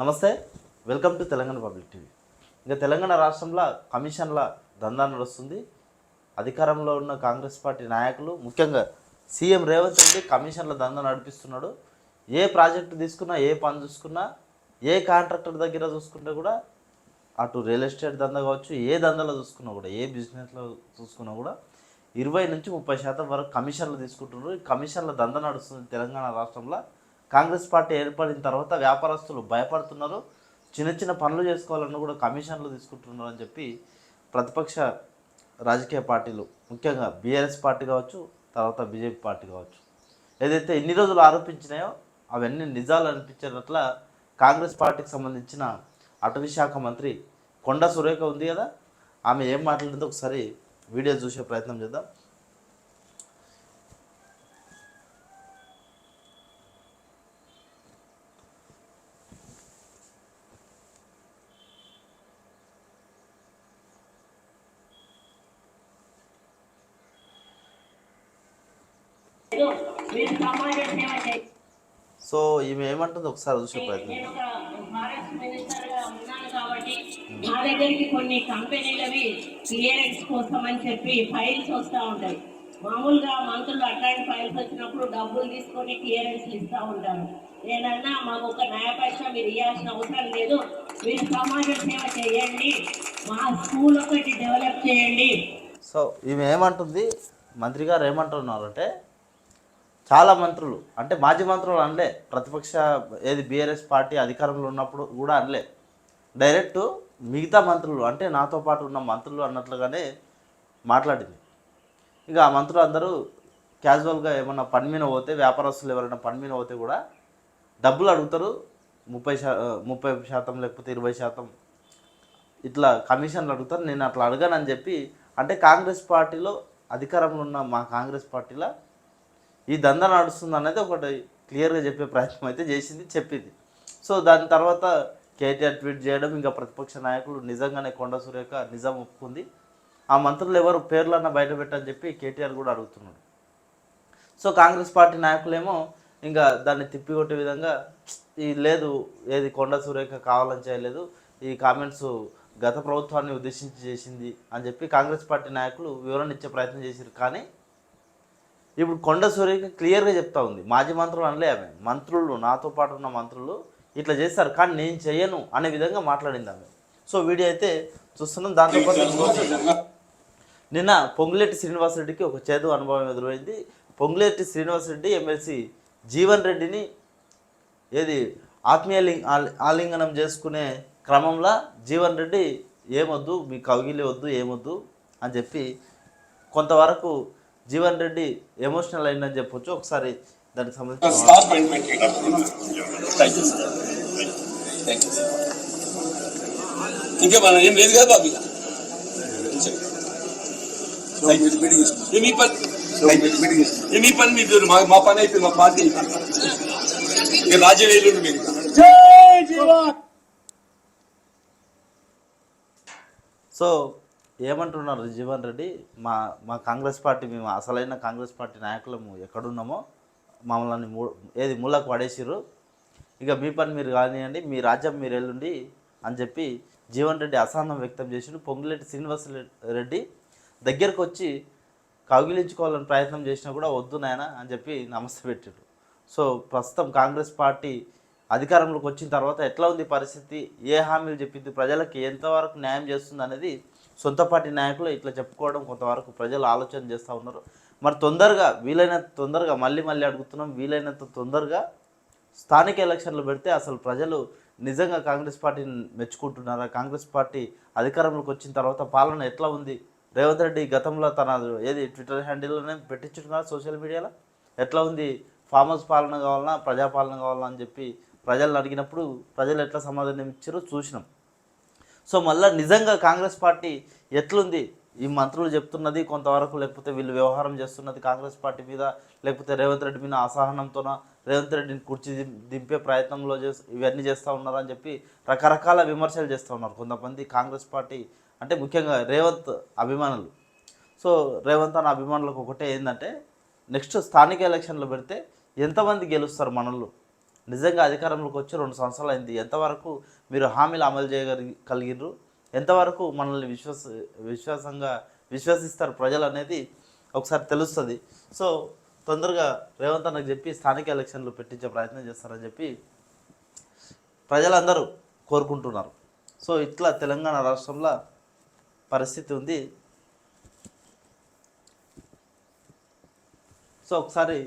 నమస్తే welcome to Telangana public TV. ఇంకా తెలంగాణ రాష్ట్రంలో కమిషన్ల దందా నడుస్తుంది. అధికారంలో ఉన్న కాంగ్రెస్ పార్టీ నాయకులు ముఖ్యంగా సీఎం రేవంత్ రెడ్డి కమిషన్ల దందా నడిపిస్తున్నాడు. ఏ ప్రాజెక్టు తీసుకున్నా ఏ పని చూసుకున్నా ఏ కాంట్రాక్టర్ దగ్గర చూసుకుంటే కూడా అటు రియల్ ఎస్టేట్ దందా కావచ్చు ఏ దందాలో చూసుకున్నా కూడా ఏ బిజినెస్లో చూసుకున్నా కూడా ఇరవై నుంచి ముప్పై శాతం వరకు కమిషన్లు తీసుకుంటున్నారు. ఈ కమిషన్ల దందా నడుస్తుంది తెలంగాణ రాష్ట్రంలో. కాంగ్రెస్ పార్టీ ఏర్పడిన తర్వాత వ్యాపారస్తులు భయపడుతున్నారు. చిన్న చిన్న పనులు చేసుకోవాలన్నా కూడా కమిషన్లు తీసుకుంటున్నారు అని చెప్పి ప్రతిపక్ష రాజకీయ పార్టీలు ముఖ్యంగా బీఆర్ఎస్ పార్టీ కావచ్చు తర్వాత బీజేపీ పార్టీ కావచ్చు. ఏదైతే ఇన్ని రోజులు ఆరోపించినాయో అవన్నీ నిజాలు అనిపించేటట్ల కాంగ్రెస్ పార్టీకి సంబంధించిన అటవీ శాఖ మంత్రి కొండ సురేఖ ఉంది కదా ఆమె ఏం మాట్లాడిందో ఒకసారి వీడియో చూసే ప్రయత్నం చేద్దాం మీరు సమాజ సేవ చేయండి సో ఈమె ఏమంటుందో ఒకసారి చూసే ప్రయత్నం నా దగ్గరికి కొన్ని కంపెనీలవి క్లియరెన్స్ కోసం అని చెప్పి ఫైల్స్ వస్తూ ఉంటాయి. మామూలుగా మంత్రులు అట్లాంటి ఫైల్స్ వచ్చినప్పుడు డబ్బులు తీసుకొని క్లియరెన్స్ ఇస్తూ ఉంటారు. నేనన్నా మాకు ఒక న్యాయ పైసా మీరు ఇవ్వాల్సిన అవసరం లేదు. మీరు సమాజ సేవ చేయండి. మా స్కూల్ ఒకటి డెవలప్ చేయండి. సో ఈమె ఏమంటుంది? మంత్రి గారు ఏమంటున్నారంటే చాలా మంత్రులు అంటే మాజీ మంత్రులు అనలే. ప్రతిపక్ష ఏది బీఆర్ఎస్ పార్టీ అధికారంలో ఉన్నప్పుడు కూడా అనలే. డైరెక్ట్ మిగతా మంత్రులు అంటే నాతో పాటు ఉన్న మంత్రులు అన్నట్లుగానే మాట్లాడింది. ఇక ఆ మంత్రులు అందరూ క్యాజువల్గా ఏమన్నా పని మీద పోతే వ్యాపారస్తులు ఎవరైనా పని మీద పోతే కూడా డబ్బులు అడుగుతారు. ముప్పై శా ముప్పై శాతం లేకపోతే ఇరవై శాతం ఇట్లా కమిషన్లు అడుగుతారు. నేను అట్లా అడగానని చెప్పి అంటే కాంగ్రెస్ పార్టీలో అధికారంలో ఉన్న మా కాంగ్రెస్ పార్టీలో ఈ దందా నడుస్తుంది అనేది ఒకటి క్లియర్గా చెప్పే ప్రయత్నం అయితే చేసింది చెప్పింది. సో దాని తర్వాత కేటీఆర్ ట్వీట్ చేయడం ఇంకా ప్రతిపక్ష నాయకులు నిజంగానే కొండ సురేఖ నిజం ఒప్పుకుంది. ఆ మంత్రులు ఎవరు పేర్లన్నా బయట పెట్టని చెప్పి కేటీఆర్ కూడా అడుగుతున్నాడు. సో కాంగ్రెస్ పార్టీ నాయకులేమో ఇంకా దాన్ని తిప్పికొట్టే విధంగా ఈ లేదు ఏది కొండ సురేఖ కావాలని చేయలేదు ఈ కామెంట్స్ గత ప్రభుత్వాన్ని ఉద్దేశించి చేసింది అని చెప్పి కాంగ్రెస్ పార్టీ నాయకులు వివరణ ఇచ్చే ప్రయత్నం చేశారు కానీ ఇప్పుడు కొండ సురేఖ క్లియర్గా చెప్తా ఉంది. మాజీ మంత్రులు అనలే ఆమె. మంత్రులు నాతో పాటు ఉన్న మంత్రులు ఇట్లా చేస్తారు. కానీ నేను చేయను అనే విధంగా మాట్లాడింది ఆమె. సో వీడియో అయితే చూస్తున్నాం. దాంతోపాటు నిన్న పొంగులేటి శ్రీనివాసరెడ్డికి ఒక చేదు అనుభవం ఎదురైంది. పొంగులేటి శ్రీనివాసరెడ్డి ఎమ్మెల్సీ జీవన్ రెడ్డిని ఏది ఆత్మీయ లింగ్ ఆలింగనం చేసుకునే క్రమంలో జీవన్ రెడ్డి ఏమొద్దు మీ కౌగిలి వద్దు ఏమొద్దు అని చెప్పి కొంతవరకు జీవన్ రెడ్డి ఎమోషనల్ అయిందని చెప్పొచ్చు. ఒకసారి దానికి సార్. ఇంకేమన్నా ఏం లేదు కదా బాబు? ఇక? మీ పని? మీ పని మీరు మా మా పని అయిపోయింది మా పార్టీ అయిపోయింది. ఇక రాజ్యం వేలు మీరు సో ఏమంటున్నారు జీవన్ రెడ్డి? మా మా కాంగ్రెస్ పార్టీ మేము అసలైన కాంగ్రెస్ పార్టీ నాయకులము ఎక్కడున్నామో మమ్మల్ని మూ ఏది మూలకు పడేసిర్రు. ఇక మీ పని మీరు కానివ్వండి మీ రాజ్యం మీరు వెళ్ళండి అని చెప్పి జీవన్ రెడ్డి అసహనం వ్యక్తం చేసిండు. పొంగులేటి శ్రీనివాస రెడ్డి దగ్గరకు వచ్చి కౌగిలించుకోవాలని ప్రయత్నం చేసినా కూడా వద్దు నాయన అని చెప్పి నమస్తే పెట్టాడు. సో ప్రస్తుతం కాంగ్రెస్ పార్టీ అధికారంలోకి వచ్చిన తర్వాత ఎట్లా ఉంది పరిస్థితి? ఏ హామీలు చెప్పింది? ప్రజలకు ఎంతవరకు న్యాయం చేస్తుంది అనేది సొంత పార్టీ నాయకులు ఇట్లా చెప్పుకోవడం కొంతవరకు ప్రజలు ఆలోచన చేస్తూ ఉన్నారు. మరి తొందరగా వీలైనంత తొందరగా మళ్ళీ మళ్ళీ అడుగుతున్నాం వీలైనంత తొందరగా స్థానిక ఎలక్షన్లు పెడితే అసలు ప్రజలు నిజంగా కాంగ్రెస్ పార్టీని మెచ్చుకుంటున్నారా? కాంగ్రెస్ పార్టీ అధికారంలోకి వచ్చిన తర్వాత పాలన ఎట్లా ఉంది? రేవంత్ రెడ్డి గతంలో తన ఏది ట్విట్టర్ హ్యాండిల్లోనే పెట్టించుకున్నారు సోషల్ మీడియాలో? ఎట్లా ఉంది? ఫామ్ హౌస్ పాలన కావాలన్నా ప్రజాపాలన కావాలన్నా అని చెప్పి ప్రజలను అడిగినప్పుడు ప్రజలు ఎట్లా సమాధానం ఇచ్చారో చూసినాం. సో మళ్ళీ నిజంగా కాంగ్రెస్ పార్టీ ఎట్లుంది? ఈ మంత్రులు చెప్తున్నది కొంతవరకు లేకపోతే వీళ్ళు వ్యవహారం చేస్తున్నది కాంగ్రెస్ పార్టీ మీద లేకపోతే రేవంత్ రెడ్డి మీద అసహనంతోన రేవంత్ రెడ్డిని కుర్చీ దింపే ప్రయత్నంలో చేసి ఇవన్నీ చేస్తూ ఉన్నారని చెప్పి రకరకాల విమర్శలు చేస్తూ ఉన్నారు కొంతమంది కాంగ్రెస్ పార్టీ అంటే ముఖ్యంగా రేవంత్ అభిమానులు. సో రేవంత్ అన్న అభిమానులకు ఒకటే ఏంటంటే నెక్స్ట్ స్థానిక ఎలక్షన్లు పెడితే ఎంతమంది గెలుస్తారు మనల్ని? నిజంగా అధికారంలోకి వచ్చి రెండు సంవత్సరాలు అయింది. ఎంతవరకు మీరు హామీలు అమలు చేయగలి కలిగిర్రు? ఎంతవరకు మనల్ని విశ్వాస విశ్వాసంగా విశ్వసిస్తారు ప్రజలు అనేది ఒకసారి తెలుస్తుంది. సో తొందరగా రేవంత్ అన్నకు చెప్పి స్థానిక ఎలక్షన్లు పెట్టించే ప్రయత్నం చేస్తారని చెప్పి ప్రజలందరూ కోరుకుంటున్నారు. సో ఇట్లా తెలంగాణ రాష్ట్రంలో పరిస్థితి ఉంది. సో ఒకసారి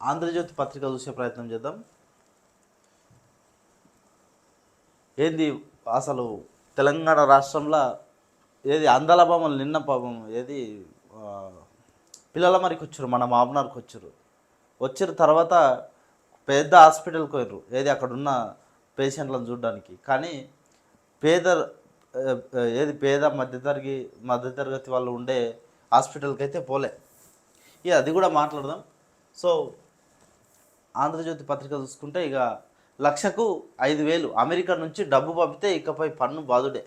ఆంధ్రజ్యోతి పత్రిక చూసే ప్రయత్నం చేద్దాం. ఏంది అసలు తెలంగాణ రాష్ట్రంలో ఏది అందల బొమ్మలు నిన్న పాపం ఏది పిల్లల మరికి వచ్చారు మన మామనార్కి వచ్చారు. వచ్చిన తర్వాత పెద్ద హాస్పిటల్కి పోయినారు ఏది అక్కడ ఉన్న పేషెంట్లను చూడడానికి. కానీ పేద ఏది పేద మధ్యతరగతి మధ్యతరగతి వాళ్ళు ఉండే హాస్పిటల్కి అయితే పోలే. ఇక అది కూడా మాట్లాడదాం. సో ఆంధ్రజ్యోతి పత్రిక చూసుకుంటే ఇక లక్షకు ఐదు వేలు. అమెరికా నుంచి డబ్బు పంపితే ఇకపై పన్ను బాదుడే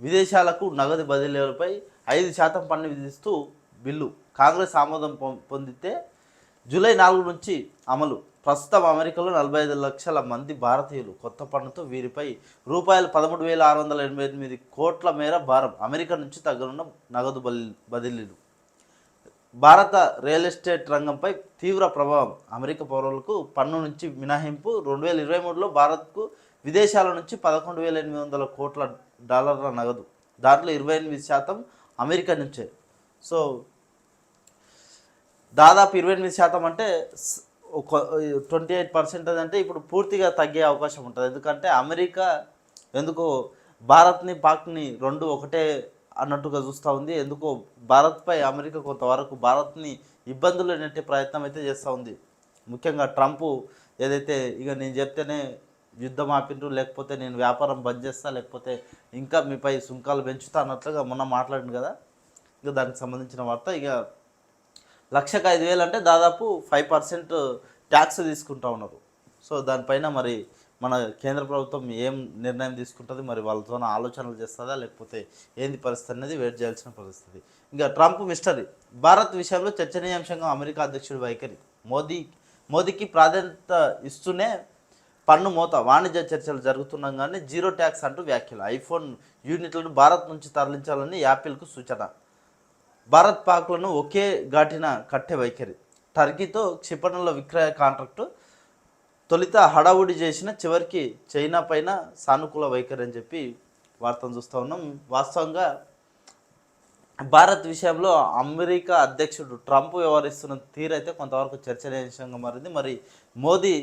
విదేశాలకు నగదు బదిలీలపై ఐదు శాతం పన్ను విధిస్తూ బిల్లు. కాంగ్రెస్ ఆమోదం పొం- పొందితే జూలై నాలుగు నుంచి అమలు. ప్రస్తుతం అమెరికాలో నలభై ఐదు లక్షల మంది భారతీయులు. కొత్త పన్నుతో వీరిపై రూపాయలు పదమూడు వేల ఆరు వందల ఎనభై ఎనిమిది కోట్ల మేర భారం. అమెరికా నుంచి తగ్గనున్న నగదు బదిలీలు. భారత రియల్ ఎస్టేట్ రంగంపై తీవ్ర ప్రభావం. అమెరికా పౌరులకు పన్ను నుంచి మినహాయింపు రెండు వేల ఇరవై మూడులో భారత్కు విదేశాల నుంచి పదకొండు వేల ఎనిమిది వందల కోట్ల డాలర్ల నగదు. దాంట్లో ఇరవై ఎనిమిది శాతం అమెరికా నుంచే. సో దాదాపు ఇరవై ఎనిమిది శాతం అంటే ట్వంటీ ఎయిట్ పర్సెంట్ అంటే ఇప్పుడు పూర్తిగా తగ్గే అవకాశం ఉంటుంది. ఎందుకంటే అమెరికా ఎందుకో భారత్ని పాక్ని రెండు ఒకటే అన్నట్టుగా చూస్తూ ఉంది. ఎందుకో భారత్పై అమెరికా కొంతవరకు భారత్ని ఇబ్బందులు నెట్టే ప్రయత్నం అయితే చేస్తూ ఉంది. ముఖ్యంగా ట్రంప్ ఏదైతే ఇక నేను చెప్తేనే యుద్ధం ఆపిండ్రు లేకపోతే నేను వ్యాపారం బంద్ చేస్తా లేకపోతే ఇంకా మీపై సుంకాలు పెంచుతా అన్నట్లుగా మొన్న మాట్లాడింది కదా. ఇక దానికి సంబంధించిన వార్త. ఇక లక్షకు ఐదు వేలు అంటే దాదాపు ఫైవ్ పర్సెంట్ ట్యాక్స్ తీసుకుంటా ఉన్నారు. సో దానిపైన మరి మన కేంద్ర ప్రభుత్వం ఏం నిర్ణయం తీసుకుంటుంది? మరి వాళ్ళతో ఆలోచనలు చేస్తుందా? లేకపోతే ఏంది పరిస్థితి అనేది వెయిట్ చేయాల్సిన పరిస్థితి. ఇంకా ట్రంప్ మిస్టరీ. భారత్ విషయంలో చర్చనీయాంశంగా అమెరికా అధ్యక్షుడి వైఖరి. మోదీ మోదీకి ప్రాధాన్యత ఇస్తూనే పన్ను మోత వాణిజ్య చర్చలు జరుగుతుండగానే జీరో ట్యాక్స్ అంటూ వ్యాఖ్యలు. ఐఫోన్ యూనిట్లను భారత్ నుంచి తరలించాలని యాపిల్కు సూచన. భారత్ పాక్లను ఒకే ఘాటిన కట్టే వైఖరి. టర్కీతో క్షిపణుల విక్రయ కాంట్రాక్టు తొలిత హడావుడి చేసిన చివరికి చైనా పైన సానుకూల వైఖరి అని చెప్పి వార్తను చూస్తూ ఉన్నాం. వాస్తవంగా భారత్ విషయంలో అమెరికా అధ్యక్షుడు ట్రంప్ వ్యవహరిస్తున్న తీరైతే కొంతవరకు చర్చనీయాంశంగా మారింది. మరి మోదీ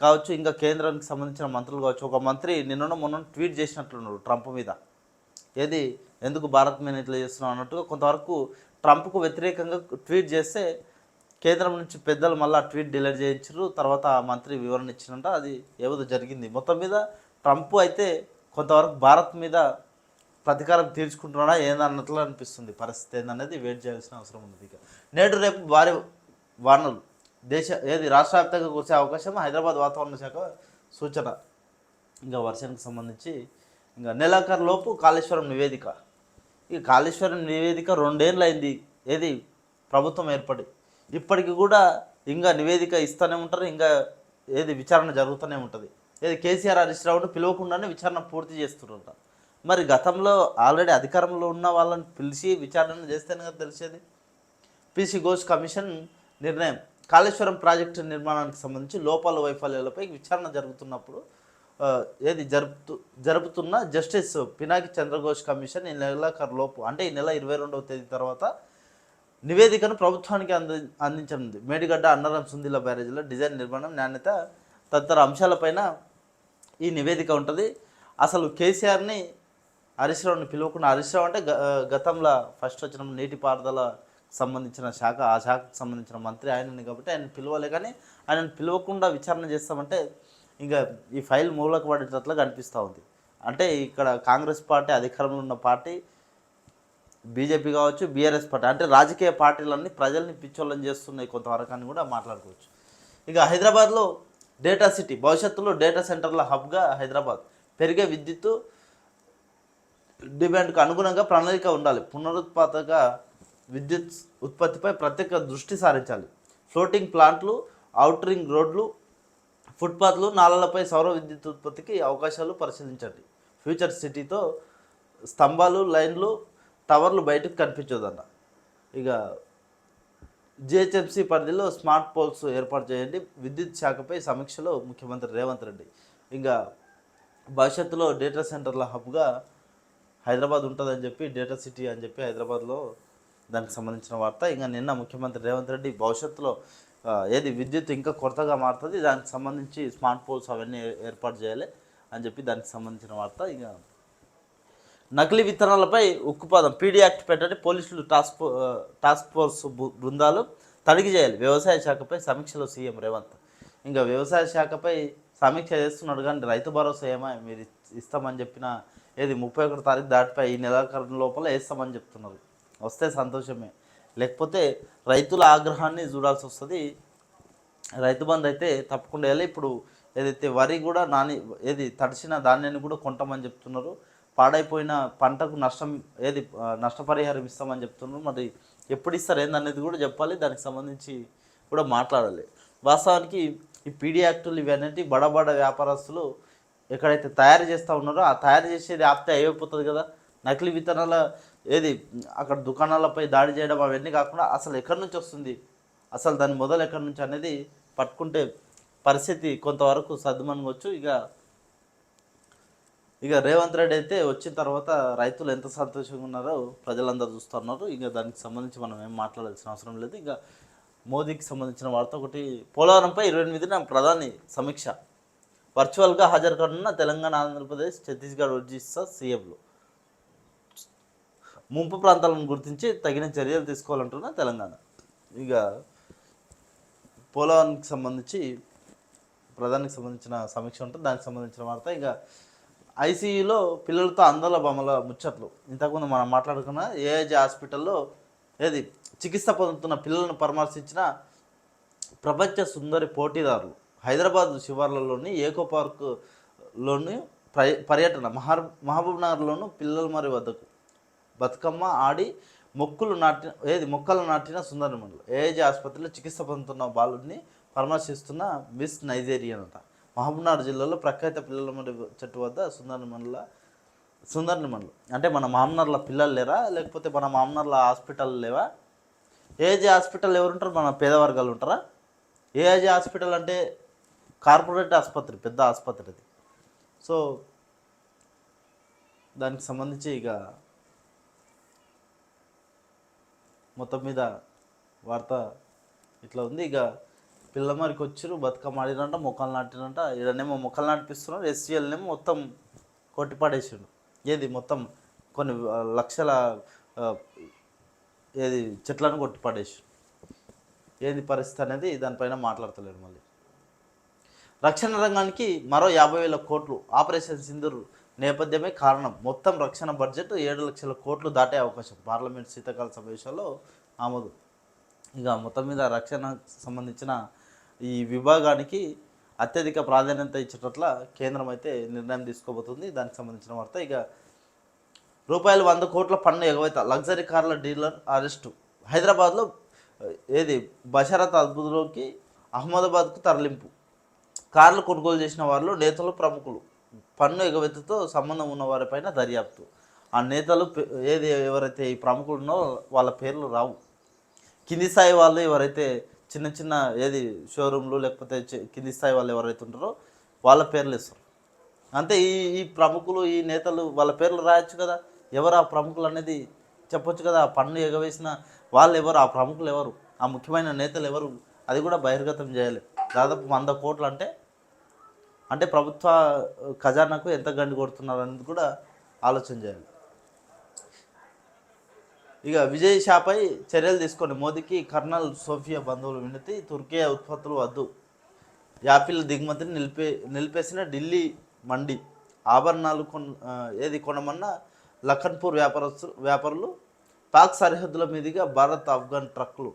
కావచ్చు ఇంకా కేంద్రానికి సంబంధించిన మంత్రులు కావచ్చు ఒక మంత్రి నిన్న మొన్న ట్వీట్ చేసినట్లున్నాడు ట్రంప్ మీద. ఏది? ఎందుకు భారత్ మీద ఇట్లా చేస్తున్నాం అన్నట్టుగా కొంతవరకు ట్రంప్కు వ్యతిరేకంగా ట్వీట్ చేస్తే కేంద్రం నుంచి పెద్దలు మళ్ళీ ట్వీట్ డిలీట్ చేయించారు. తర్వాత ఆ మంత్రి వివరణ ఇచ్చినంట అది ఏదో జరిగింది. మొత్తం మీద ట్రంప్ అయితే కొంతవరకు భారత్ మీద ప్రతీకారం తీర్చుకుంటున్నాడా ఏందన్నట్లు అనిపిస్తుంది. పరిస్థితి ఏందనేది వెయిట్ చేయాల్సిన అవసరం ఉంది ఇక. నేడు రేపు భారీ వానలు. దేశ ఏది రాష్ట్ర వ్యాప్తంగా కురిసే అవకాశం హైదరాబాద్ వాతావరణ శాఖ సూచన. ఇంకా వర్షానికి సంబంధించి ఇంకా నెలాఖరు లోపు కాళేశ్వరం నివేదిక. ఈ కాళేశ్వరం నివేదిక రెండేళ్ళు అయింది ఏది ప్రభుత్వం ఏర్పడి ఇప్పటికి కూడా ఇంకా నివేదిక ఇస్తూనే ఉంటారు ఇంకా ఏది విచారణ జరుగుతూనే ఉంటుంది. ఏది కేసీఆర్ హరీష్ రావును పిలవకుండానే విచారణ పూర్తి చేస్తుంటారు మరి గతంలో ఆల్రెడీ అధికారంలో ఉన్న వాళ్ళని పిలిచి విచారణ చేస్తేనే కదా తెలిసేది. పిసి ఘోష్ కమిషన్ నిర్ణయం. కాళేశ్వరం ప్రాజెక్టు నిర్మాణానికి సంబంధించి లోపాల వైఫల్యాలపై విచారణ జరుగుతున్నప్పుడు ఏది జరుపుతూ జరుపుతున్న జస్టిస్ పినాకి చంద్రఘోష్ కమిషన్ ఈ నెలాఖరు లోపు అంటే ఈ నెల ఇరవై రెండవ తేదీ తర్వాత నివేదికను ప్రభుత్వానికి అంది అందించనుంది మేడిగడ్డ అన్నరం సుందిల బ్యారేజీలో డిజైన్ నిర్మాణం నాణ్యత తదితర అంశాలపైన ఈ నివేదిక ఉంటుంది. అసలు కేసీఆర్ని హరీష్ రావుని పిలవకుండా హరీష్ రావు అంటే గ- గతంలో ఫస్ట్ వచ్చిన నీటిపారుదల సంబంధించిన శాఖ ఆ శాఖకు సంబంధించిన మంత్రి ఆయనని కాబట్టి ఆయన పిలవలే కానీ ఆయనను పిలవకుండా విచారణ చేస్తామంటే ఇంకా ఈ ఫైల్ మూలకు పడేటట్లుగా అనిపిస్తూ ఉంది. అంటే ఇక్కడ కాంగ్రెస్ పార్టీ అధికారంలో ఉన్న పార్టీ బీజేపీ కావచ్చు బీఆర్ఎస్ పార్టీ అంటే రాజకీయ పార్టీలన్నీ ప్రజల్ని పిచ్చోళ్ళని చేస్తున్నాయి కొంతవరకు అని కూడా మాట్లాడుకోవచ్చు. ఇక హైదరాబాద్లో డేటా సిటీ భవిష్యత్తులో డేటా సెంటర్ల హబ్గా హైదరాబాద్. పెరిగే విద్యుత్తు డిమాండ్కు అనుగుణంగా ప్రణాళిక ఉండాలి. పునరుత్పాదక విద్యుత్ ఉత్పత్తిపై ప్రత్యేక దృష్టి సారించాలి. ఫ్లోటింగ్ ప్లాంట్లు అవుటరింగ్ రోడ్లు ఫుట్పాత్లు నాలలపై సౌర విద్యుత్ ఉత్పత్తికి అవకాశాలు పరిశీలించండి. ఫ్యూచర్ సిటీతో స్తంభాలు లైన్లు టవర్లు బయటకు కనిపించదన్న ఇక జిహెచ్ఎంసీ పరిధిలో స్మార్ట్ పోల్స్ ఏర్పాటు చేయండి. విద్యుత్ శాఖపై సమీక్షలో ముఖ్యమంత్రి రేవంత్ రెడ్డి. ఇంకా భవిష్యత్తులో డేటా సెంటర్ల హబ్గా హైదరాబాద్ ఉంటుందని చెప్పి డేటా సిటీ అని చెప్పి హైదరాబాద్లో దానికి సంబంధించిన వార్త. ఇంకా నిన్న ముఖ్యమంత్రి రేవంత్ రెడ్డి భవిష్యత్తులో ఏది విద్యుత్ ఇంకా కొరతగా మారుతుంది దానికి సంబంధించి స్మార్ట్ పోల్స్ అవన్నీ ఏర్పాటు చేయాలి అని చెప్పి దానికి సంబంధించిన వార్త. ఇంకా నకిలీ విత్తనాలపై ఉక్కుపాదం పీడీ యాక్ట్ పెట్టండి. పోలీసులు టాస్క్ టాస్క్ ఫోర్స్ బృందాలు తనిఖీ చేయాలి. వ్యవసాయ శాఖపై సమీక్షలో సీఎం రేవంత్. ఇంకా వ్యవసాయ శాఖపై సమీక్ష చేస్తున్నాడు కానీ రైతు భరోసా ఏమో మీరు ఇస్తామని చెప్పిన ఏది ముప్పై ఒకటి తారీఖు దాటిపై ఈ నెలాఖరు లోపల వేస్తామని చెప్తున్నారు. వస్తే సంతోషమే. లేకపోతే రైతుల ఆగ్రహాన్ని చూడాల్సి వస్తుంది. రైతు బంధు అయితే తప్పకుండా వెళ్ళి ఇప్పుడు ఏదైతే వరి కూడా నాని ఏది తడిసిన ధాన్యాన్ని కూడా కొంటామని చెప్తున్నారు. పాడైపోయిన పంటకు నష్టం ఏది నష్టపరిహారం ఇస్తామని చెప్తున్నారు. మరి ఎప్పుడు ఇస్తారు ఏందనేది కూడా చెప్పాలి. దానికి సంబంధించి కూడా మాట్లాడాలి. వాస్తవానికి ఈ పీడీ యాక్టులు ఇవన్నీ బడ వ్యాపారస్తులు ఎక్కడైతే తయారు చేస్తూ ఉన్నారో ఆ తయారు చేసేది ఆప్తే అయిపోతుంది కదా. నకిలీ విత్తనాల ఏది అక్కడ దుకాణాలపై దాడి చేయడం అవన్నీ కాకుండా అసలు ఎక్కడి నుంచి వస్తుంది? అసలు దాని మొదలు ఎక్కడి నుంచి అనేది పట్టుకుంటే పరిస్థితి కొంతవరకు సర్దుమనవచ్చు ఇక ఇక రేవంత్ రెడ్డి అయితే వచ్చిన తర్వాత రైతులు ఎంత సంతోషంగా ఉన్నారో ప్రజలందరూ చూస్తున్నారు. ఇక దానికి సంబంధించి మనం ఏం మాట్లాడాల్సిన అవసరం లేదు. ఇక మోదీకి సంబంధించిన వార్త ఒకటి పోలవరంపై ఇరవై ఎనిమిదిన ప్రధాని సమీక్ష. వర్చువల్గా హాజరు కానున్న తెలంగాణ ఆంధ్రప్రదేశ్ ఛత్తీస్గఢ్ ఒడిశా సీఎంలు. ముంపు ప్రాంతాలను గుర్తించి తగిన చర్యలు తీసుకోవాలంటున్న తెలంగాణ. ఇక పోలవరానికి సంబంధించి ప్రధానికి సంబంధించిన సమీక్ష ఉంటుంది. దానికి సంబంధించిన వార్త. ఇక ఐసీయూలో పిల్లలతో అందల బొమ్మల ముచ్చట్లు. ఇంతకుముందు మనం మాట్లాడుకున్న ఏఐజీ హాస్పిటల్లో ఏది చికిత్స పొందుతున్న పిల్లలను పరామర్శించిన ప్రపంచ సుందరి పోటీదారులు హైదరాబాద్ శివార్లలోని ఏకో పార్క్లోని పర్యటన మహా మహబూబ్ నగర్లోను పిల్లల మరి వద్దకు. బతుకమ్మ ఆడి మొక్కులు నాటిన ఏది మొక్కలు నాటిన సుందరమణులు ఏఐజీ ఆసుపత్రిలో చికిత్స పొందుతున్న బాలుడిని పరామర్శిస్తున్న మిస్ నైజేరియన్ అంట. మహబూబ్నగర్ జిల్లాలో ప్రఖ్యాత పిల్లల మరి చెట్టు వద్ద సుందరని మండల సుందరని మండలం. అంటే మన మామనర్ల పిల్లలు లేరా? లేకపోతే మన మామనర్ల హాస్పిటల్ లేవా? ఏజీ హాస్పిటల్ ఎవరుంటారు మన పేద వర్గాలు ఉంటారా ఏఐజీ హాస్పిటల్ అంటే కార్పొరేట్ ఆసుపత్రి పెద్ద ఆసుపత్రి అది. సో దానికి సంబంధించి ఇక మొత్తం మీద వార్త ఇట్లా ఉంది. ఇక పిల్ల వచ్చారు బతుకమ్మ ఆడినంట మొక్కలు నాటినంట ఈడనేమో మొక్కలు నాటిపిస్తున్నారు ఎస్సీఎల్నేమో మొత్తం కొట్టిపడేసిండు ఏది మొత్తం కొన్ని లక్షల ఏది చెట్లను కొట్టిపడేసి ఏంది పరిస్థితి అనేది దానిపైన మాట్లాడతలేడు మళ్ళీ. రక్షణ రంగానికి మరో యాభై వేల కోట్లు ఆపరేషన్ సింధూర్ నేపథ్యమే కారణం. మొత్తం రక్షణ బడ్జెట్ ఏడు లక్షల కోట్లు దాటే అవకాశం. పార్లమెంట్ శీతాకాల సమావేశాల్లో ఆమోదు. ఇక మొత్తం మీద రక్షణకు సంబంధించిన ఈ విభాగానికి అత్యధిక ప్రాధాన్యత ఇచ్చేటట్ల కేంద్రం అయితే నిర్ణయం తీసుకోబోతుంది. దానికి సంబంధించిన వార్త. ఇక రూపాయలు వంద కోట్ల పన్ను ఎగవేత లగ్జరీ కార్ల డీలర్ అరెస్టు. హైదరాబాద్లో ఏది బషరత్ అద్భుతంలోకి అహ్మదాబాద్కు తరలింపు. కార్లు కొనుగోలు చేసిన వారిలో నేతలు ప్రముఖులు. పన్ను ఎగవేతతో సంబంధం ఉన్న వారిపైన దర్యాప్తు. ఆ నేతలు ఏది ఎవరైతే ఈ ప్రముఖులు ఉన్నారో వాళ్ళ పేర్లు రావు. కింది స్థాయి వాళ్ళు ఎవరైతే చిన్న చిన్న ఏది షోరూమ్లు లేకపోతే కింది స్థాయి వాళ్ళు ఎవరైతే ఉంటారో వాళ్ళ పేర్లు ఇస్తారు అంతే ఈ ఈ ప్రముఖులు ఈ నేతలు వాళ్ళ పేర్లు రాయొచ్చు కదా. ఎవరు ఆ ప్రముఖులు అనేది చెప్పొచ్చు కదా. ఆ పన్ను ఎగవేసిన వాళ్ళు ఎవరు ఆ ప్రముఖులు ఎవరు ఆ ముఖ్యమైన నేతలు ఎవరు అది కూడా బహిర్గతం చేయాలి. దాదాపు వంద కోట్లు అంటే అంటే ప్రభుత్వ ఖజానాకు ఎంత గండి కొడుతున్నారు అనేది కూడా ఆలోచన చేయాలి. ఇక విజయ్ షాపై చర్యలు తీసుకొని మోదీకి కర్నల్ సోఫియా బంధువులు వినతి తుర్కియా ఉత్పత్తులు వద్దు. యాపిల్ దిగుమతిని నిలిపే నిలిపేసిన ఢిల్లీ మండి ఆభరణాలు కొన్ ఏది కొనమన్నా లఖన్పూర్ వ్యాపారస్తులు వ్యాపారులు పాక్ సరిహద్దుల మీదుగా భారత్ ఆఫ్ఘన్ ట్రక్కులు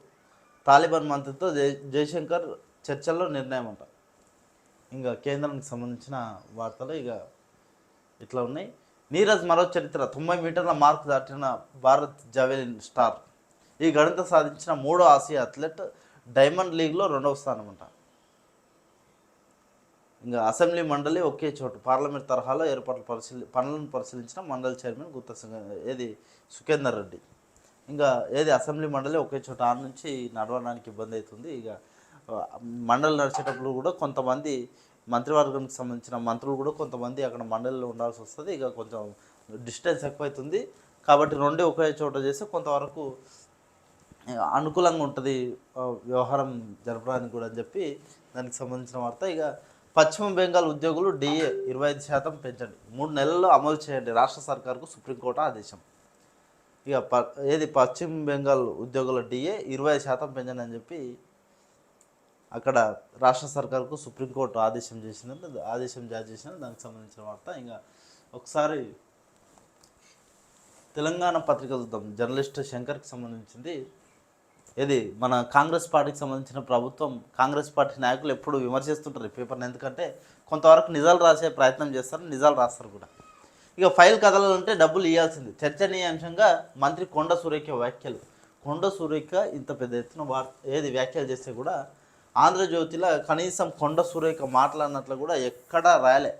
తాలిబాన్ మంత్రితో జై జయశంకర్ చర్చల్లో నిర్ణయం అంట ఇంకా కేంద్రానికి సంబంధించిన వార్తలు ఇక ఇట్లా ఉన్నాయి. నీరజ్ మరో చరిత్ర తొంభై మీటర్ల మార్క్ దాటిన భారత్ జావెలిన్ స్టార్. ఈ గణిత సాధించిన మూడో ఆసియా అథ్లెట్ డైమండ్ లీగ్లో రెండవ స్థానం అంట ఇంకా అసెంబ్లీ మండలి ఒకే చోటు పార్లమెంట్ తరహాలో ఏర్పాట్లు పరిశీలి పనులను పరిశీలించిన మండలి చైర్మన్ గుత్త ఏది సుఖేందర్ రెడ్డి. ఇంకా ఏది అసెంబ్లీ మండలి ఒకే చోట ఆ నుంచి నడవడానికి ఇబ్బంది అవుతుంది. ఇక మండలి నడిచేటప్పుడు కూడా కొంతమంది మంత్రివర్గానికి సంబంధించిన మంత్రులు కూడా కొంతమంది అక్కడ మండలిలో ఉండాల్సి వస్తుంది. ఇక కొంచెం డిస్టెన్స్ ఎక్కువైతుంది. కాబట్టి రెండే ఒకే చోట చేస్తే కొంతవరకు అనుకూలంగా ఉంటుంది వ్యవహారం జరపడానికి కూడా అని చెప్పి దానికి సంబంధించిన వార్త. ఇక పశ్చిమ బెంగాల్ ఉద్యోగులు డిఏ ఇరవై ఐదు శాతం పెంచండి. మూడు నెలల్లో అమలు చేయండి. రాష్ట్ర సర్కార్కు సుప్రీంకోర్టు ఆదేశం. ఇక ప ఏది పశ్చిమ బెంగాల్ ఉద్యోగుల డిఏ ఇరవై ఐదు శాతం పెంచండి అని చెప్పి అక్కడ రాష్ట్ర సర్కార్కు సుప్రీంకోర్టు ఆదేశం చేసింది ఆదేశం జారీ చేసిన దానికి సంబంధించిన వార్త. ఇంకా ఒకసారి తెలంగాణ పత్రిక చూద్దాం జర్నలిస్ట్ శంకర్కి సంబంధించింది. ఇది మన కాంగ్రెస్ పార్టీకి సంబంధించిన ప్రభుత్వం కాంగ్రెస్ పార్టీ నాయకులు ఎప్పుడు విమర్శిస్తుంటారు ఈ పేపర్ని. ఎందుకంటే కొంతవరకు నిజాలు రాసే ప్రయత్నం చేస్తారు నిజాలు రాస్తారు కూడా. ఇక ఫైల్ కదలాలంటే డబ్బులు ఇవ్వాల్సింది చర్చనీయాంశంగా మంత్రి కొండ సురేఖ వ్యాఖ్యలు. కొండ సురేఖ ఇంత పెద్ద ఎత్తున వార్త ఏది వ్యాఖ్యలు చేస్తే కూడా ఆంధ్రజ్యోతిలో కనీసం కొండ సురేఖ మాట్లాడినట్లు కూడా ఎక్కడా రాయలే.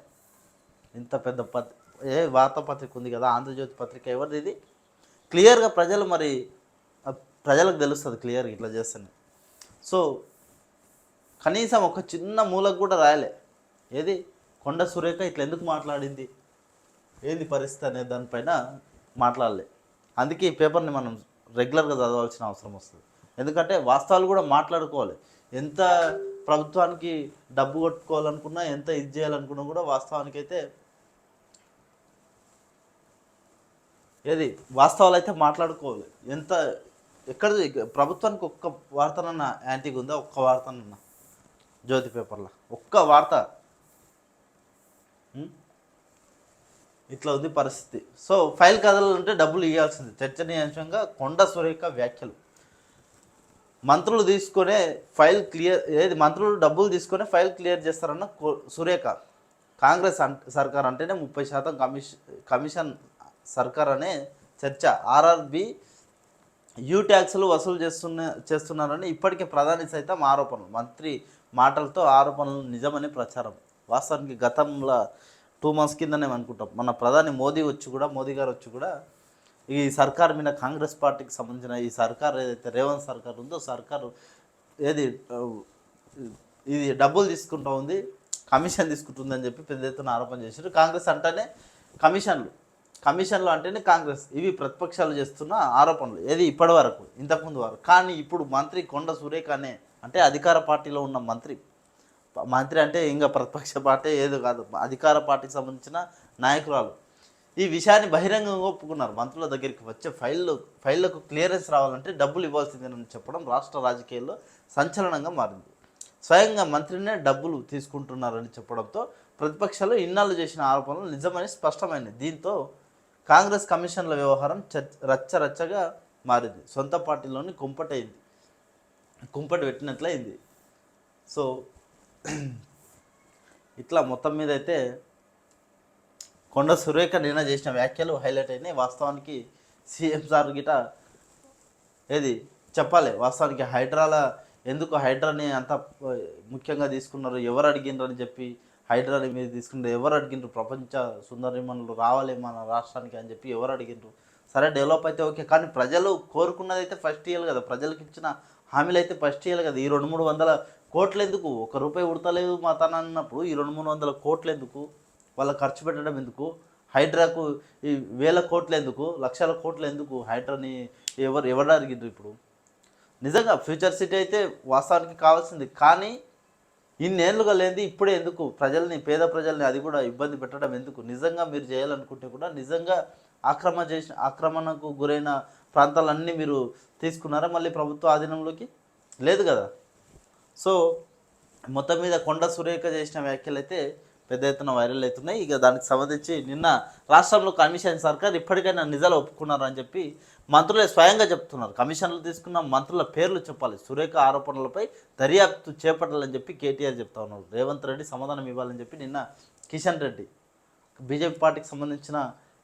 ఇంత పెద్ద పత్ ఏ వార్తాపత్రిక ఉంది కదా ఆంధ్రజ్యోతి పత్రిక ఎవరిది ఇది? క్లియర్గా ప్రజలు మరి ప్రజలకు తెలుస్తుంది క్లియర్గా ఇట్లా చేస్తాను. సో కనీసం ఒక చిన్న మూలకు కూడా రాయలే. ఏది? కొండ సురేఖ ఇట్లా ఎందుకు మాట్లాడింది? ఏంది పరిస్థితి అనే దానిపైన మాట్లాడలే. అందుకే ఈ పేపర్ని మనం రెగ్యులర్గా చదవాల్సిన అవసరం వస్తుంది. ఎందుకంటే వాస్తవాలు కూడా మాట్లాడుకోవాలి. ఎంత ప్రభుత్వానికి డబ్బు కొట్టుకోవాలనుకున్నా ఎంత ఇది చేయాలనుకున్నా కూడా వాస్తవానికి అయితే ఏది వాస్తవాలు అయితే మాట్లాడుకోవాలి. ఎంత ఎక్కడ ప్రభుత్వానికి ఒక్క వార్తనన్నా యాంటీగా ఉందా? ఒక్క వార్తనన్నా జ్యోతి పేపర్లో. ఒక్క వార్త. ఇట్లా ఉంది పరిస్థితి. సో ఫైల్ కదలాలంటే డబ్బులు ఇవ్వాల్సింది. చర్చనీయాంశంగా కొండ సురేఖ వ్యాఖ్యలు. మంత్రులు తీసుకునే ఫైల్ క్లియర్ ఏది మంత్రులు డబ్బులు తీసుకునే ఫైల్ క్లియర్ చేస్తారన్న కో- సురేఖ. కాంగ్రెస్ అం సర్కార్ అంటేనే ముప్పై శాతం కమిషన్ కమిషన్ సర్కార్ అనే చర్చ. ఆర్ఆర్బి యూ ట్యాక్స్లు వసూలు చేస్తున్న చేస్తున్నారని ఇప్పటికే ప్రధాని సైతం ఆరోపణలు. మంత్రి మాటలతో ఆరోపణలు నిజమని ప్రచారం. వాస్తవానికి గతంలో టూ మంత్స్ కిందనే అనుకుంటాం. మన ప్రధాని మోదీ వచ్చి కూడా మోదీ గారు వచ్చి కూడా ఈ సర్కార్ మీద కాంగ్రెస్ పార్టీకి సంబంధించిన ఈ సర్కార్ ఏదైతే రేవంత్ సర్కార్ ఉందో సర్కారు ఏది ఇది డబ్బులు తీసుకుంటా ఉంది కమిషన్ తీసుకుంటుందని చెప్పి పెద్ద ఎత్తున ఆరోపణ చేశారు కాంగ్రెస్ అంటేనే కమిషన్లు. కమిషన్లు అంటేనే కాంగ్రెస్. ఇవి ప్రతిపక్షాలు చేస్తున్న ఆరోపణలు. ఏది ఇప్పటి వరకు ఇంతకుముందు వరకు. కానీ ఇప్పుడు మంత్రి కొండ సురేఖ అనే అంటే అధికార పార్టీలో ఉన్న మంత్రి మంత్రి అంటే ఇంకా ప్రతిపక్ష పార్టీ ఏదో కాదు. అధికార పార్టీకి సంబంధించిన నాయకురాలు. ఈ విషయాన్ని బహిరంగంగా ఒప్పుకున్నారు. మంత్రుల దగ్గరికి వచ్చే ఫైళ్ళు ఫైళ్ళకు క్లియరెన్స్ రావాలంటే డబ్బులు ఇవ్వాల్సిందేనని చెప్పడం రాష్ట్ర రాజకీయాల్లో సంచలనంగా మారింది. స్వయంగా మంత్రినే డబ్బులు తీసుకుంటున్నారని చెప్పడంతో ప్రతిపక్షాలు ఇన్నాళ్ళు చేసిన ఆరోపణలు నిజమని స్పష్టమైంది. దీంతో కాంగ్రెస్ కమిషన్ల వ్యవహారం రచ్చరచ్చగా రచ్చ రచ్చగా మారింది. సొంత పార్టీలోని కుంపటైంది. కుంపటి పెట్టినట్లయింది. సో ఇట్లా మొత్తం మీద అయితే కొండ సురేఖ నిన్న చేసిన వ్యాఖ్యలు హైలైట్ అయినాయి. వాస్తవానికి సీఎం సార్ గిట ఏది చెప్పాలి. వాస్తవానికి హైడ్రాల ఎందుకు హైడ్రాని అంత ముఖ్యంగా తీసుకున్నారు? ఎవరు అడిగినారు అని చెప్పి హైడ్రాని మీద తీసుకున్నారు ఎవరు అడిగినారు ప్రపంచ సుందరిమణులు రావాలి మన రాష్ట్రానికి అని చెప్పి ఎవరు అడిగినారు సరే డెవలప్ అయితే ఓకే. కానీ ప్రజలు కోరుకున్నది అయితే ఫస్ట్ ఇయ్యాలి కదా. ప్రజలకు ఇచ్చిన హామీలు అయితే ఫస్ట్ ఇయ్యాలి కదా. ఈ రెండు మూడు వందల కోట్లు ఎందుకు? ఒక రూపాయి ఉడతలేదు మా తన అన్నప్పుడు. ఈ రెండు మూడు వందల కోట్లు ఎందుకు? వాళ్ళ ఖర్చు పెట్టడం ఎందుకు? హైడ్రాకు ఈ వేల కోట్లు ఎందుకు? లక్షల కోట్లు ఎందుకు హైడ్రాని ఎవరు ఎవరు అడిగిండ్రు ఇప్పుడు? నిజంగా ఫ్యూచర్ సిటీ అయితే వాస్తవానికి కావాల్సింది. కానీ ఇన్నేళ్ళుగా లేనిది ఇప్పుడే ఎందుకు? ప్రజల్ని పేద ప్రజల్ని అది కూడా ఇబ్బంది పెట్టడం ఎందుకు? నిజంగా మీరు చేయాలనుకుంటే కూడా నిజంగా ఆక్రమణ చేసిన ఆక్రమణకు గురైన ప్రాంతాలన్నీ మీరు తీసుకున్నారా మళ్ళీ ప్రభుత్వ ఆధీనంలోకి? లేదు కదా. సో మొత్తం మీద కొండ సురేఖ చేసిన వ్యాఖ్యలు అయితే పెద్ద ఎత్తున వైరల్ అవుతున్నాయి. ఇక దానికి సంబంధించి నిన్న రాష్ట్రంలో కమిషన్ సర్కార్ ఇప్పటికైనా నిజాలు ఒప్పుకున్నారని చెప్పి మంత్రులే స్వయంగా చెప్తున్నారు. కమిషన్లు తీసుకున్న మంత్రుల పేర్లు చెప్పాలి. సురేఖ ఆరోపణలపై దర్యాప్తు చేపట్టాలని చెప్పి కేటీఆర్ చెప్తా ఉన్నారు. రేవంత్ రెడ్డి సమాధానం ఇవ్వాలని చెప్పి నిన్న కిషన్ రెడ్డి బీజేపీ పార్టీకి సంబంధించిన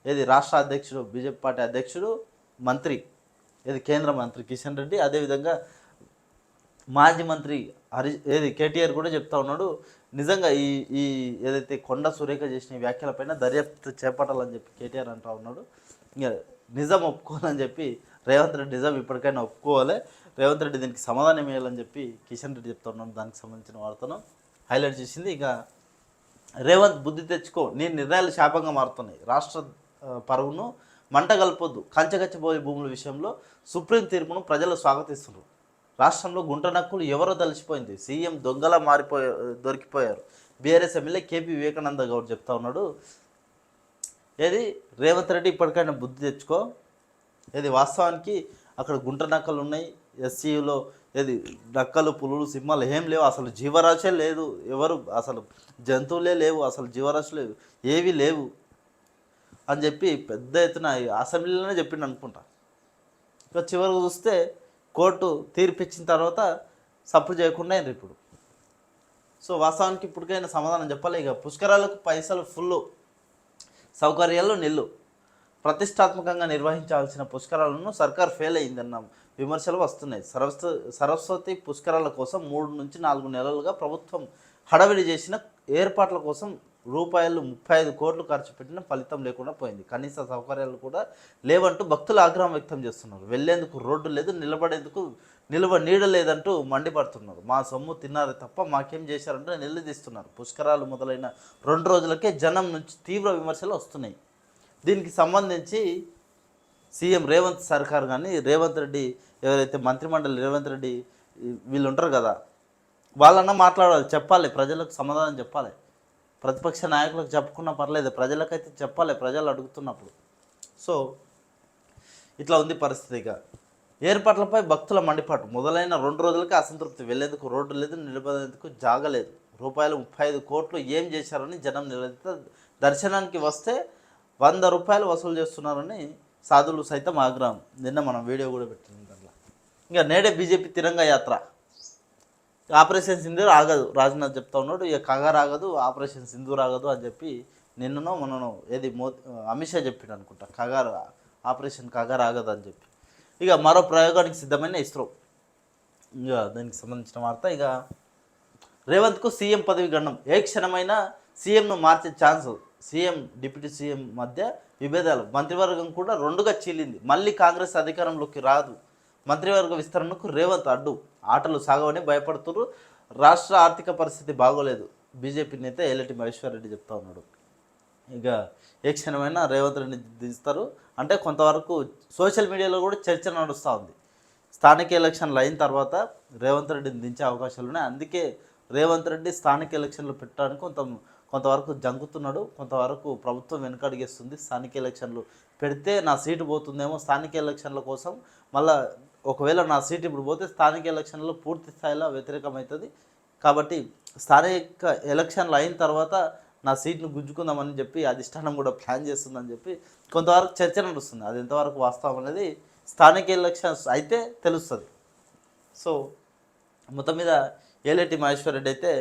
ఏది రాష్ట్ర అధ్యక్షుడు బీజేపీ పార్టీ అధ్యక్షుడు మంత్రి ఏది కేంద్ర మంత్రి కిషన్ రెడ్డి అదేవిధంగా మాజీ మంత్రి హరి ఏది కేటీఆర్ కూడా చెప్తా ఉన్నాడు. నిజంగా ఈ ఈ ఏదైతే కొండ సురేఖ చేసిన ఈ వ్యాఖ్యలపైన దర్యాప్తు చేపట్టాలని చెప్పి కేటీఆర్ అంటా ఉన్నాడు. ఇంకా నిజం ఒప్పుకోవాలని చెప్పి రేవంత్ రెడ్డి నిజం ఇప్పటికైనా ఒప్పుకోవాలి. రేవంత్ రెడ్డి దీనికి సమాధానం ఇవ్వాలని చెప్పి కిషన్ రెడ్డి చెప్తున్నాను దానికి సంబంధించిన వార్తను హైలైట్ చేసింది. ఇక రేవంత్ బుద్ధి తెచ్చుకో నీ నిర్ణయాలు శాపంగా మారుతున్నాయి. రాష్ట్ర పరువును మంట కలపొద్దు. కంచగచ్చబోయే భూముల విషయంలో సుప్రీం తీర్పును ప్రజలు స్వాగతిస్తున్నారు. రాష్ట్రంలో గుంట నక్కులు ఎవరో తలిసిపోయింది సీఎం దొంగలా మారిపోయా దొరికిపోయారు. BRS MLA KP Vivekananda Goud చెప్తా ఉన్నాడు. ఏది? రేవంత్ రెడ్డి ఇప్పటికైనా బుద్ధి తెచ్చుకో. ఏది? వాస్తవానికి అక్కడ గుంట నక్కలు ఉన్నాయి. ఎస్సీలో ఏది? నక్కలు పులులు సింహాలు ఏం లేవు. అసలు జీవరాశే లేదు. ఎవరు? అసలు జంతువులే లేవు. అసలు జీవరాశి లేవు. ఏవి లేవు. అని చెప్పి పెద్ద ఎత్తున అసెంబ్లీలోనే చెప్పిండు అనుకుంటా. ఇక చివరికి చూస్తే కోర్టు తీర్పిచ్చిన తర్వాత సప్పు చేయకుండా అయినారు ఇప్పుడు. సో వాస్తవానికి ఇప్పటికైనా సమాధానం చెప్పాలి. ఇక పుష్కరాలకు పైసలు ఫుల్ సౌకర్యాలు నిల్లు. ప్రతిష్టాత్మకంగా నిర్వహించాల్సిన పుష్కరాలను సర్కార్ ఫెయిల్ అయిందన్న విమర్శలు వస్తున్నాయి. సరస్వ సరస్వతి పుష్కరాల కోసం మూడు నుంచి నాలుగు నెలలుగా ప్రభుత్వం హడావిడి చేసిన ఏర్పాట్ల కోసం రూపాయలు ముప్పై ఐదు కోట్లు ఖర్చు పెట్టిన ఫలితం లేకుండా పోయింది. కనీస సౌకర్యాలు కూడా లేవంటూ భక్తులు ఆగ్రహం వ్యక్తం చేస్తున్నారు. వెళ్ళేందుకు రోడ్డు లేదు నిలబడేందుకు నిలువ నీడ లేదంటూ మండిపడుతున్నారు. మా సొమ్ము తిన్నారు తప్ప మాకేం చేశారంటూ నిలదీస్తున్నారు పుష్కరాలు మొదలైన రెండు రోజులకే జనం నుంచి తీవ్ర విమర్శలు వస్తున్నాయి. దీనికి సంబంధించి సీఎం రేవంత్ సర్కార్ కానీ రేవంత్ రెడ్డి ఎవరైతే మంత్రిమండలి రేవంత్ రెడ్డి వీళ్ళు ఉంటారు కదా వాళ్ళన్నా మాట్లాడాలి చెప్పాలి ప్రజలకు సమాధానం చెప్పాలి. ప్రతిపక్ష నాయకులకు చెప్పుకున్నా పర్లేదు ప్రజలకైతే చెప్పాలి ప్రజలు అడుగుతున్నప్పుడు. సో ఇట్లా ఉంది పరిస్థితి ఇక. ఏర్పాట్లపై భక్తుల మండిపాటు. మొదలైన రెండు రోజులకి అసంతృప్తి. వెళ్ళేందుకు రోడ్డు లేదు నిలబడేందుకు జాగలేదు రూపాయలు ముప్పై ఐదు కోట్లు ఏం చేశారని జనం నిలదీస్తే దర్శనానికి వస్తే వంద రూపాయలు వసూలు చేస్తున్నారని సాధువులు సైతం ఆగ్రహం. నిన్న మనం వీడియో కూడా పెట్టినాం దాంట్లో. ఇంకా నేడే బీజేపీ తిరంగ యాత్ర. ఆపరేషన్ సింధూర్ ఆగదు. రాజ్నాథ్ చెప్తా ఉన్నాడు ఇక కగా రాగదు ఆపరేషన్ సింధూర్ ఆగదు అని చెప్పి నిన్ననో మొన్ననో ఏది మో అమిత్ షా చెప్పిండు అనుకుంటా. కగార్ ఆపరేషన్ కగార్ ఆగదు అని చెప్పి. ఇక మరో ప్రయోగానికి సిద్ధమైన ఇస్రో. ఇక దానికి సంబంధించిన వార్త ఇక రేవంత్కు సీఎం పదవి గండం ఏ క్షణమైనా సీఎంను మార్చే ఛాన్స్ సీఎం డిప్యూటీ సీఎం మధ్య విభేదాలు. మంత్రివర్గం కూడా రెండుగా చీలింది. మళ్ళీ కాంగ్రెస్ అధికారంలోకి రాదు. మంత్రివర్గ విస్తరణకు రేవంత్ అడ్డు. ఆటలు సాగవని భయపడుతున్నారు రాష్ట్ర ఆర్థిక పరిస్థితి బాగోలేదు. బీజేపీ నేత ఏలటి మహేశ్వరరెడ్డి చెప్తా ఉన్నాడు. ఇక ఏ క్షణమైనా రేవంత్ రెడ్డిని దిస్తారు అంటే కొంతవరకు సోషల్ మీడియాలో కూడా చర్చ నడుస్తూ ఉంది. స్థానిక ఎలక్షన్లు అయిన తర్వాత రేవంత్ రెడ్డిని దించే అవకాశాలు ఉన్నాయి. అందుకే రేవంత్ రెడ్డి స్థానిక ఎలక్షన్లు పెట్టడానికి కొంత కొంతవరకు జంకుతున్నాడు. కొంతవరకు ప్రభుత్వం వెనుకడిగేస్తుంది. స్థానిక ఎలక్షన్లు పెడితే నా సీటు పోతుందేమో స్థానిక ఎలక్షన్ల కోసం. మళ్ళీ ఒకవేళ నా సీట్ ఇప్పుడు పోతే స్థానిక ఎలక్షన్లో పూర్తి స్థాయిలో వ్యతిరేకమవుతుంది. కాబట్టి స్థానిక ఎలక్షన్లు అయిన తర్వాత నా సీట్ను గుంజుకుందామని చెప్పి అధిష్టానం కూడా ప్లాన్ చేస్తుందని చెప్పి కొంతవరకు చర్చ నడుస్తుంది. అది ఎంతవరకు వాస్తవం అనేది స్థానిక ఎలక్షన్స్ అయితే తెలుస్తుంది. సో మొత్తం మీద ఏలేటి మహేశ్వర్ రెడ్డి అయితే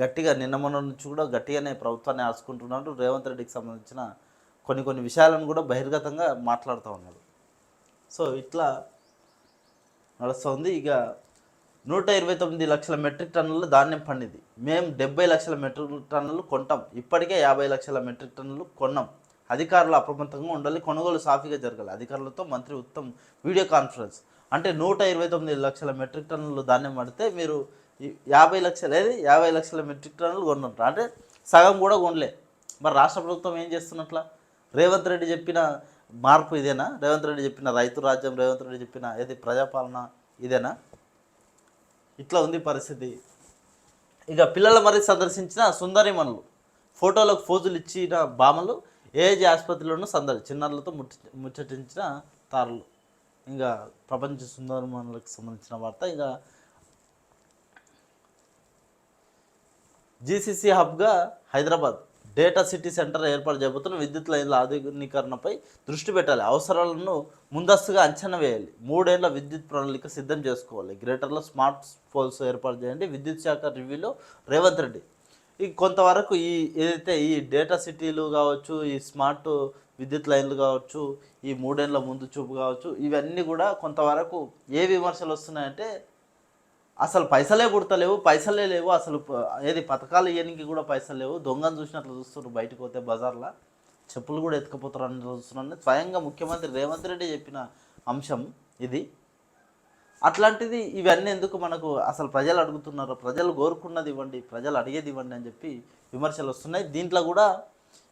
గట్టిగా నిన్న మొన్న నుంచి కూడా గట్టిగానే ప్రభుత్వాన్ని ఆసుకుంటున్నాడు. రేవంత్ రెడ్డికి సంబంధించిన కొన్ని కొన్ని విషయాలను కూడా బహిర్గతంగా మాట్లాడుతూ ఉన్నాడు. సో ఇట్లా నడుస్తుంది. ఇక నూట ఇరవై తొమ్మిది లక్షల మెట్రిక్ టన్నులు ధాన్యం పండింది. మేము డెబ్బై లక్షల మెట్రిక్ టన్నులు కొంటాం. ఇప్పటికే యాభై లక్షల మెట్రిక్ టన్నులు కొన్నాం. అధికారులు అప్రమత్తంగా ఉండాలి. కొనుగోలు సాఫీగా జరగాలి. అధికారులతో మంత్రి ఉత్తమ్ వీడియో కాన్ఫరెన్స్. అంటే నూట ఇరవై తొమ్మిది లక్షల మెట్రిక్ టన్నులు ధాన్యం పడితే మీరు యాభై లక్షలు ఏది? యాభై లక్షల మెట్రిక్ టన్నులు కొన్నట్టు అంటే సగం కూడా కొనలే. మరి రాష్ట్ర ప్రభుత్వం ఏం చేస్తున్నట్ల? రేవంత్ రెడ్డి చెప్పిన మార్పు ఇదేనా? రేవంత్ రెడ్డి చెప్పిన రైతు రాజ్యం రేవంత్ రెడ్డి చెప్పిన ఏది ప్రజాపాలన ఇదేనా? ఇట్లా ఉంది పరిస్థితి. ఇక పిల్లల మరి సందర్శించిన సుందరిమణులు ఫోటోలకు ఫోజులు ఇచ్చిన బామలు ఏజీ ఆసుపత్రిలోనూ సందడి చిన్నారులతో ముట్టి ముచ్చటించిన తారలు. ఇంకా ప్రపంచ సుందరిమణులకు సంబంధించిన వార్త. ఇక జీసీసీ హబ్గా హైదరాబాద్. డేటా సిటీ సెంటర్ ఏర్పాటు చేయబోతున్న విద్యుత్ లైన్ల ఆధునీకరణపై దృష్టి పెట్టాలి. అవసరాలను ముందస్తుగా అంచనా వేయాలి. మూడేళ్ళ విద్యుత్ ప్రణాళిక సిద్ధం చేసుకోవాలి. గ్రేటర్లో స్మార్ట్ పోల్స్ ఏర్పాటు చేయండి. విద్యుత్ శాఖ రివ్యూలో రేవంత్ రెడ్డి. ఈ కొంతవరకు ఈ ఏదైతే ఈ డేటా సిటీలు కావచ్చు ఈ స్మార్ట్ విద్యుత్ లైన్లు కావచ్చు ఈ మూడేళ్ళ ముందు చూపు కావచ్చు ఇవన్నీ కూడా కొంతవరకు ఏ విమర్శలు వస్తున్నాయంటే అసలు పైసలే పుడతలేవు పైసలే లేవు. అసలు ఏది పథకాలు ఇవ్వడానికి కూడా పైసలు లేవు. దొంగను చూసినట్లు చూస్తున్నారు బయటకు పోతే బజార్లో. చెప్పులు కూడా ఎత్తుకుపోతారు అని చూస్తున్నాను. స్వయంగా ముఖ్యమంత్రి రేవంత్ రెడ్డి చెప్పిన అంశం ఇది. అట్లాంటిది ఇవన్నీ ఎందుకు మనకు అసలు ప్రజలు అడుగుతున్నారు ప్రజలు కోరుకున్నది ఇవ్వండి ప్రజలు అడిగేది ఇవ్వండి అని చెప్పి విమర్శలు వస్తున్నాయి. దీంట్లో కూడా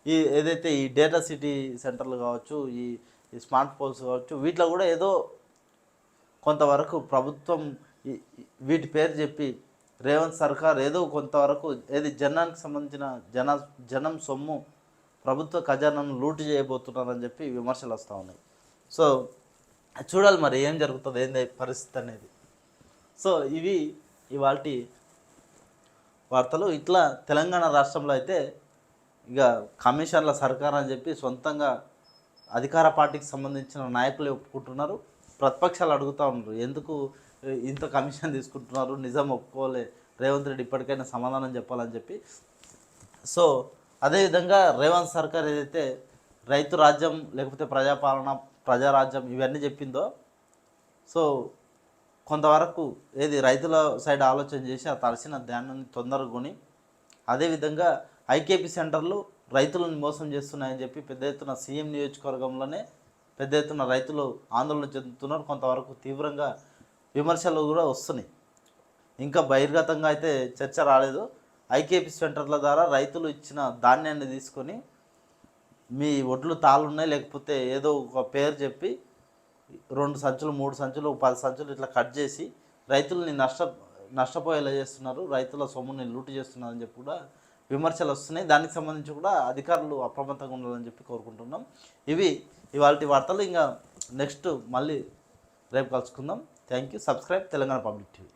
ఈ ఏదైతే ఈ డేటా సిటీ సెంటర్లు కావచ్చు ఈ ఈ స్మార్ట్ ఫోన్స్ కావచ్చు వీటిలో కూడా ఏదో కొంతవరకు ప్రభుత్వం వీటి పేరు చెప్పి రేవంత్ సర్కార్ ఏదో కొంతవరకు ఏది జనానికి సంబంధించిన జన జనం సొమ్ము ప్రభుత్వ ఖజానాను లూటు చేయబోతున్నారని చెప్పి విమర్శలు వస్తూ ఉన్నాయి. సో చూడాలి మరి ఏం జరుగుతుంది ఏంది పరిస్థితి అనేది. సో ఇవి ఇవాళ వార్తలు. ఇట్లా తెలంగాణ రాష్ట్రంలో అయితే ఇక కమిషన్ల సర్కార్ అని చెప్పి సొంతంగా అధికార పార్టీకి సంబంధించిన నాయకులు ఒప్పుకుంటున్నారు. ప్రతిపక్షాలు అడుగుతూ ఉన్నారు. ఎందుకు ఇంత కమిషన్ తీసుకుంటున్నారు నిజం ఒప్పుకోలే. రేవంత్ రెడ్డి ఇప్పటికైనా సమాధానం చెప్పాలని చెప్పి. సో అదేవిధంగా రేవంత్ సర్కార్ ఏదైతే రైతు రాజ్యం లేకపోతే ప్రజాపాలన ప్రజారాజ్యం ఇవన్నీ చెప్పిందో సో కొంతవరకు ఏది రైతుల సైడ్ ఆలోచన చేసి ఆ తలసిన ధ్యానాన్ని తొందరగొని అదేవిధంగా ఐకేపీ సెంటర్లు రైతులను మోసం చేస్తున్నాయని చెప్పి పెద్ద ఎత్తున సీఎం నియోజకవర్గంలోనే పెద్ద ఎత్తున రైతులు ఆందోళన చెందుతున్నారు. కొంతవరకు తీవ్రంగా విమర్శలు కూడా వస్తున్నాయి. ఇంకా బహిర్గతంగా అయితే చర్చ రాలేదు. ఐకేపీ సెంటర్ల ద్వారా రైతులు ఇచ్చిన ధాన్యాన్ని తీసుకొని మీ ఒడ్లు తాళున్నాయి లేకపోతే ఏదో ఒక పేరు చెప్పి రెండు సంచులు మూడు సంచులు పది సంచులు ఇట్లా కట్ చేసి రైతులని నష్ట నష్టపోయేలా చేస్తున్నారు. రైతుల సొమ్ముని లూటు చేస్తున్నారు అని చెప్పి కూడా విమర్శలు వస్తున్నాయి. దానికి సంబంధించి కూడా అధికారులు అప్రమత్తంగా ఉండాలని చెప్పి కోరుకుంటున్నాం. ఇవి ఇవాళ వార్తలు. ఇంకా నెక్స్ట్ మళ్ళీ రేపు కలుసుకుందాం. Thank you subscribe Telangana public TV